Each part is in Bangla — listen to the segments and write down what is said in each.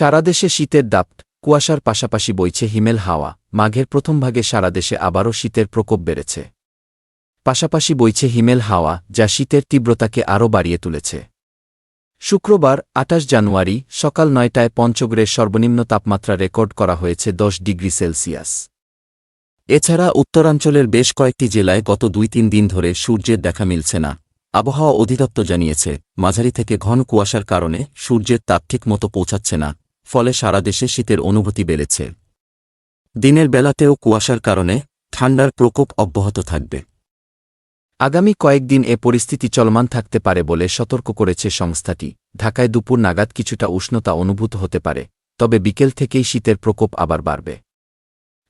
সারা দেশে শীতের দাপ্ট, কুয়াশার পাশাপাশি বইছে হিমেল হাওয়া, মাঘের প্রথম ভাগে সারা দেশে আবারও শীতের প্রকোপ বেড়েছে। পাশাপাশি বইছে হিমেল হাওয়া, যা শীতের তীব্রতাকে আরও বাড়িয়ে তুলেছে। শুক্রবার আটাশ জানুয়ারি, সকাল নয়টায় পঞ্চগড়ের সর্বনিম্ন তাপমাত্রা রেকর্ড করা হয়েছে দশ ডিগ্রি সেলসিয়াস। এছাড়া উত্তরাঞ্চলের বেশ কয়েকটি জেলায় গত দুই তিন দিন ধরে সূর্যের দেখা মিলছে না। আবহাওয়া অধিদপ্তর জানিয়েছে, মাঝারি থেকে ঘন কুয়াশার কারণে সূর্যের তাপ ঠিক মতো পৌঁছাচ্ছে না। ফলে সারা দেশে শীতের অনুভূতি বেড়েছে। দিনের বেলাতেও কুয়াশার কারণে ঠান্ডার প্রকোপ অব্যাহত থাকবে। আগামী কয়েকদিন এ পরিস্থিতি চলমান থাকতে পারে বলে সতর্ক করেছে সংস্থাটি। ঢাকায় দুপুর নাগাদ কিছুটা উষ্ণতা অনুভূত হতে পারে, তবে বিকেল থেকেই শীতের প্রকোপ আবার বাড়বে।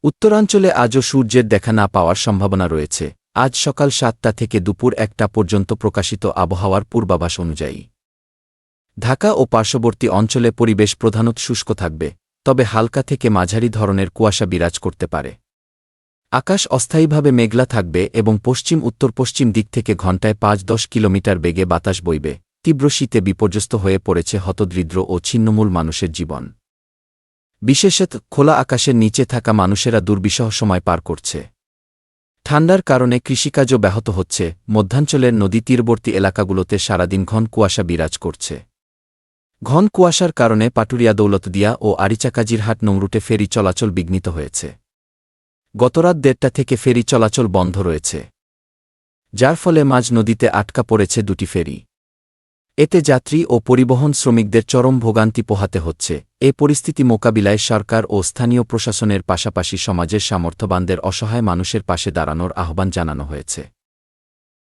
উত্তরাঞ্চলে আজও সূর্যের দেখা না পাওয়ার সম্ভাবনা রয়েছে। আজ সকাল সাতটা থেকে দুপুর একটা পর্যন্ত প্রকাশিত আবহাওয়ার পূর্বাভাস অনুযায়ী। ঢাকা ও পার্শ্ববর্তী অঞ্চলে পরিবেশ প্রধানত শুষ্ক থাকবে, তবে হালকা থেকে মাঝারি ধরনের কুয়াশা বিরাজ করতে পারে। আকাশ অস্থায়ীভাবে মেঘলা থাকবে এবং পশ্চিম উত্তর পশ্চিম দিক থেকে ঘণ্টায় পাঁচ দশ কিলোমিটার বেগে বাতাস বইবে, তীব্র শীতে বিপর্যস্ত হয়ে পড়েছে হতদরিদ্র ও ছিন্নমূল মানুষের জীবন। বিশেষত খোলা আকাশের নিচে থাকা মানুষেরা দুর্বিষহ সময় পার করছে। ঠান্ডার কারণে কৃষিকাজও ব্যাহত হচ্ছে, মধ্যাঞ্চলের নদী তীরবর্তী এলাকাগুলোতে সারাদিন ঘন কুয়াশা বিরাজ করছে। ঘন কুয়াশার কারণে পাটুরিয়া দৌলতদিয়া ও আরিচাকাজিরহাট নংরুটে ফেরি চলাচল বিঘ্নিত হয়েছে। গতরাত দেড়টা থেকে ফেরি চলাচল বন্ধ রয়েছে। যার ফলে মাঝ নদীতে আটকা পড়েছে দুটি ফেরি। এতে যাত্রী ও পরিবহন শ্রমিকদের চরম ভোগান্তি পোহাতে হচ্ছে। এ পরিস্থিতি মোকাবিলায় সরকার ও স্থানীয় প্রশাসনের পাশাপাশি সমাজের সামর্থ্যবানদের অসহায় মানুষের পাশে দাঁড়ানোর আহ্বান জানানো হয়েছে।